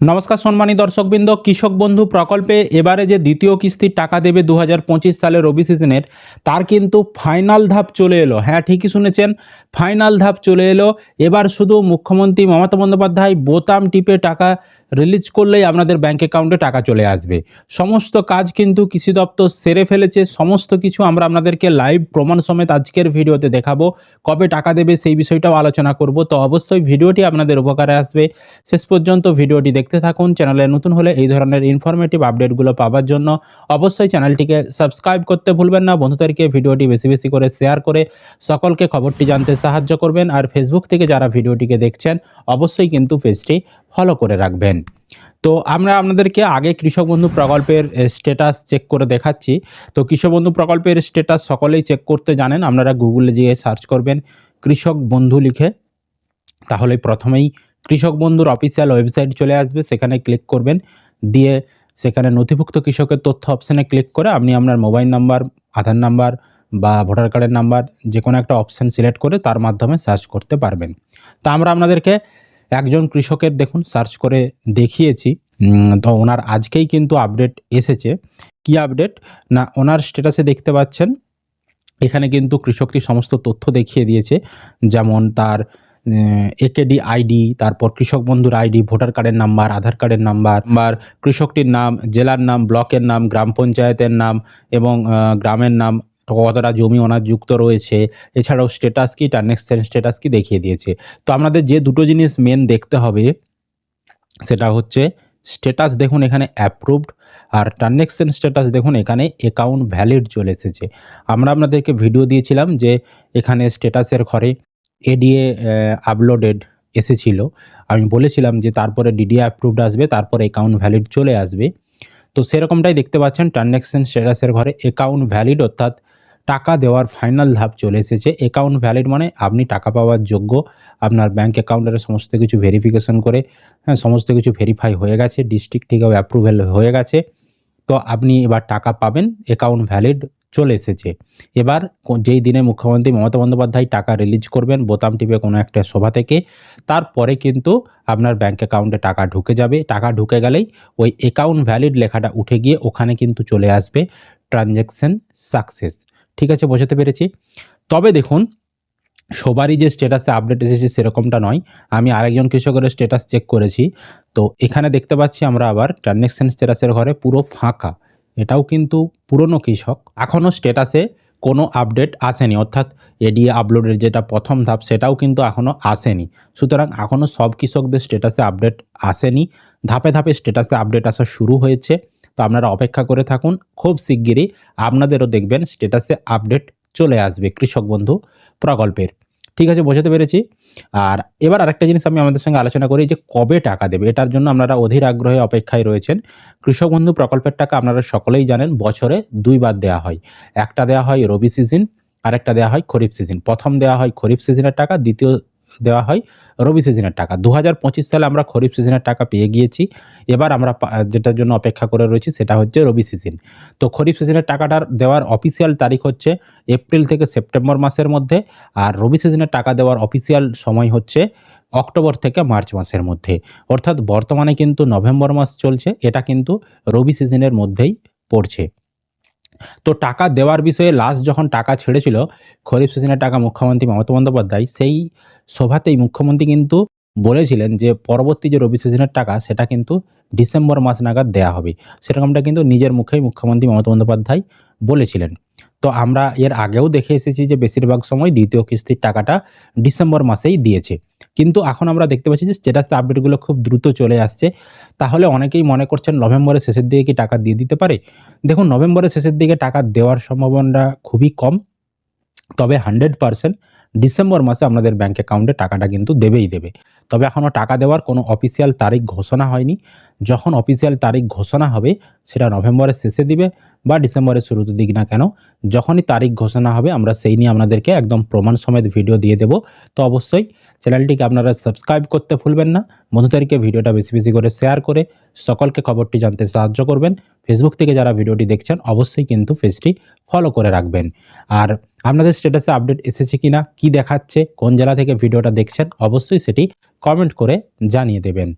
নমস্কার সম্মানী দর্শকবৃন্দ, কৃষক বন্ধু প্রকল্পে এবারে যে দ্বিতীয় কিস্তির টাকা দেবে দু হাজার পঁচিশ সালের রবি সিজনের, তার কিন্তু ফাইনাল ধাপ চলে এলো। হ্যাঁ ঠিকই শুনেছেন, ফাইনাল ধাপ চলে এলো। এবার শুধু মুখ্যমন্ত্রী মমতা বন্দ্যোপাধ্যায় বোতাম টিপে টাকা রিলিজ করলেই আপনাদের ব্যাঙ্ক অ্যাকাউন্টে টাকা চলে আসবে। সমস্ত কাজ কিন্তু কৃষি দপ্তর সেরে ফেলেছে, সমস্ত কিছু আমরা আপনাদেরকে লাইভ প্রমাণ সমেত আজকের ভিডিওতে দেখাবো, কবে টাকা দেবে সেই বিষয়টাও আলোচনা করব। তো অবশ্যই ভিডিওটি আপনাদের উপকারে আসবে। শেষ পর্যন্ত ভিডিওটি দেখতে থাকুন চ্যানেলে নতুন হলে এই ধরনের ইনফরমেটিভ আপডেটগুলো পাওয়ার জন্য। অবশ্যই চ্যানেলটিকে সাবস্ক্রাইব করতে ভুলবেন না, বন্ধুদেরকে ভিডিওটি বেশি বেশি করে শেয়ার করে সকলকে খবরটি জানতে সাহায্য করবেন। আর ফেসবুক থেকে যারা ভিডিওটিকে দেখছেন, অবশ্যই কিন্তু পেজটি ফলো করে রাখবেন। তো আমরা আপনাদেরকে আগে কৃষক বন্ধু প্রকল্পের স্ট্যাটাস চেক করে দেখাচ্ছি। তো কৃষক বন্ধু প্রকল্পের স্ট্যাটাস সকলেই চেক করতে জানেন। আপনারা গুগলে গিয়ে সার্চ করবেন কৃষক বন্ধু লিখে। তাহলে প্রথমেই কৃষক বন্ধুর অফিসিয়াল ওয়েবসাইট চলে আসবে। সেখানে ক্লিক করবেন। দিয়ে সেখানে নথিভুক্ত কৃষকের তথ্য অপশানে ক্লিক করে আপনি আপনার মোবাইল নাম্বার আধার নাম্বার বা ভোটার কার্ডের নাম্বার যে কোনো একটা অপশান সিলেক্ট করে তার মাধ্যমে সার্চ করতে পারবেন। তা আমরা আপনাদেরকে একজন কৃষকের দেখুন সার্চ করে দেখিয়েছি। তো ওনার আজকেই কিন্তু আপডেট এসেছে। কি আপডেট না, ওনার স্ট্যাটাসে দেখতে পাচ্ছেন, এখানে কিন্তু কৃষকটি সমস্ত তথ্য দেখিয়ে দিয়েছে, যেমন তার একেডি আইডি তারপর কৃষক বন্ধুর আইডি ভোটার কার্ডের নাম্বার আধার কার্ডের নাম্বার বা কৃষকটির নাম, জেলার নাম, ব্লকের নাম, গ্রাম পঞ্চায়েতের নাম, এবং গ্রামের নাম কতটা জমি ওনার যুক্ত রয়েছে, এছাড়াও স্টেটাস কি ট্রানজ্যাকশন স্ট্যাটাস কি দেখিয়ে দিয়েছে। তো আপনাদের যে দুটো জিনিস মেন দেখতে হবে, সেটা হচ্ছে স্টেটাস দেখুন এখানে অ্যাপ্রুভড আর ট্রানজ্যাকশন স্ট্যাটাস দেখুন এখানে অ্যাকাউন্ট ভ্যালিড চলে এসেছে। আমরা আপনাদেরকে ভিডিও দিয়েছিলাম যে এখানে স্ট্যাটাসের ঘরে এডিএ আপলোডেড এসেছিল। আমি বলেছিলাম যে তারপরে ডিডিএ অ্যাপ্রুভড আসবে, তারপরে অ্যাকাউন্ট ভ্যালিড চলে আসবে। তো সেরকমটাই দেখতে পাচ্ছেন ট্রানজ্যাকশন স্ট্যাটাসের ঘরে অ্যাকাউন্ট ভ্যালিড অর্থাৎ টাকা দেওয়ার ফাইনাল ধাপ চলে এসেছে। অ্যাকাউন্ট ভ্যালিড মানে আপনি টাকা পাওয়ার যোগ্য। আপনার ব্যাঙ্ক অ্যাকাউন্টের সমস্ত কিছু ভেরিফিকেশন করে হ্যাঁ সমস্ত কিছু ভেরিফাই হয়ে গেছে ডিস্ট্রিক্ট থেকেও অ্যাপ্রুভেল হয়ে গেছে। তো আপনি এবার টাকা পাবেন অ্যাকাউন্ট ভ্যালিড চলে এসেছে। এবার যেই দিনে মুখ্যমন্ত্রী মমতা বন্দ্যোপাধ্যায় টাকা রিলিজ করবেন, বোতাম টিপে কোনো একটা সভা থেকে, তারপরে কিন্তু আপনার ব্যাঙ্ক অ্যাকাউন্টে টাকা ঢুকে যাবে। টাকা ঢুকে গেলেই ওই অ্যাকাউন্ট ভ্যালিড লেখাটা উঠে গিয়ে ওখানে কিন্তু চলে আসবে। ট্রানজ্যাকশন সাকসেস ঠিক আছে, বোঝাতে পেরেছি। তবে দেখুন, সবারই যে স্ট্যাটাসে আপডেট এসেছে সেরকমটা নয়। আমি আরেকজন কৃষকের স্ট্যাটাস চেক করেছি। তো এখানে দেখতে পাচ্ছি আমরা আবার ট্রানজ্যাকশন স্ট্যাটাসের ঘরে পুরো ফাঁকা। এটাও কিন্তু পুরনো কৃষক। এখনও স্ট্যাটাসে কোনো আপডেট আসেনি। অর্থাৎ এডিএ আপলোডের যেটা প্রথম ধাপ, সেটাও কিন্তু এখনও আসেনি। সুতরাং এখনও সব কৃষকদের স্ট্যাটাসে আপডেট আসেনি। ধাপে ধাপে স্ট্যাটাসে আপডেট আসা শুরু হয়েছে। তো আপনারা অপেক্ষা করে থাকুন। খুব শিগগিরই আপনাদেরও দেখবেন স্ট্যাটাসে আপডেট চলে আসবে কৃষক বন্ধু প্রকল্পের। ঠিক আছে, বোঝাতে পেরেছি? আর এবার আরেকটা জিনিস আমি আমাদের সঙ্গে আলোচনা করি যে কবে টাকা দেবে, এটার জন্য আপনারা অধীর আগ্রহে অপেক্ষায় রয়েছেন। কৃষক বন্ধু প্রকল্পের টাকা আপনারা সকলেই জানেন, বছরে দুইবার দেওয়া হয়। একটা দেওয়া হয় রবি সিজন, আরেকটা দেওয়া হয় খরিফ সিজন। প্রথম দেওয়া হয় খরিফ সিজনের টাকা, দ্বিতীয় দেওয়া হয় রবি সিজনের টাকা। দু হাজার পঁচিশ সালে আমরা খরিফ সিজনের টাকা পেয়ে গিয়েছি। এবার আমরা যেটার জন্য অপেক্ষা করে রয়েছি সেটা হচ্ছে রবি সিজন। তো খরিফ সিজনের টাকাটার দেওয়ার অফিসিয়াল তারিখ হচ্ছে এপ্রিল থেকে সেপ্টেম্বর মাসের মধ্যে আর রবি সিজনের টাকা দেওয়ার অফিসিয়াল সময় হচ্ছে অক্টোবর থেকে মার্চ মাসের মধ্যে। অর্থাৎ বর্তমানে কিন্তু নভেম্বর মাস চলছে, এটা কিন্তু রবি সিজনের মধ্যেই পড়ছে। তো টাকা দেওয়ার বিষয়ে লাস্ট যখন টাকা ছেড়েছিল, খরিফ সিজনের টাকা মুখ্যমন্ত্রী মমতা বন্দ্যোপাধ্যায়, সেই সভাতেই মুখ্যমন্ত্রী কিন্তু বলেছিলেন যে, পরবর্তী যে রবি সিজনের টাকা, সেটা কিন্তু ডিসেম্বর মাস নাগাদ দেয়া হবে। সেরকমটা কিন্তু নিজের মুখেই মুখ্যমন্ত্রী মমতা বন্দ্যোপাধ্যায় বলেছিলেন। তো আমরা এর আগেও দেখে এসেছি যে, বেশিরভাগ সময় দ্বিতীয় কিস্তির টাকাটা ডিসেম্বর মাসেই দিয়েছে। কিন্তু এখন আমরা দেখতে পাচ্ছি যে, স্ট্যাটাস আপডেটগুলো খুব দ্রুত চলে আসছে। তাহলে অনেকেই মনে করছেন, নভেম্বরের শেষের দিকে কি টাকা দিয়ে দিতে পারে? দেখুন, নভেম্বরের শেষের দিকে টাকা দেওয়ার সম্ভাবনা খুবই কম। তবে হান্ড্রেড পারসেন্ট ডিসেম্বর মাসে আপনাদের ব্যাঙ্ক অ্যাকাউন্টে টাকাটা কিন্তু দেবেই দেবে। তবে এখনও টাকা দেওয়ার কোনো অফিসিয়াল তারিখ ঘোষণা হয়নি। যখন অফিসিয়াল তারিখ ঘোষণা হবে, সেটা নভেম্বরের শেষে দিবে বা ডিসেম্বরের শুরুতে দিক না কেন, যখনই তারিখ ঘোষণা হবে, আমরা সেই নিয়ে আপনাদেরকে একদম প্রমাণ সমেত ভিডিও দিয়ে দেবো। তো অবশ্যই চ্যানেলটিকে আপনারা সাবস্ক্রাইব করতে ভুলবেন না, বন্ধুদেরকে ভিডিওটা বেশি বেশি করে শেয়ার করে সকলকে খবরটি জানতে সাহায্য করবেন। ফেসবুক থেকে যারা ভিডিওটি দেখছেন, অবশ্যই কিন্তু পেজটি ফলো করে রাখবেন। আর আপনাদের স্ট্যাটাসে আপডেট এসেছে কিনা, কি দেখাচ্ছে, কোন জেলা থেকে ভিডিওটা দেখছেন, অবশ্যই সেটি কমেন্ট করে জানিয়ে দেবেন।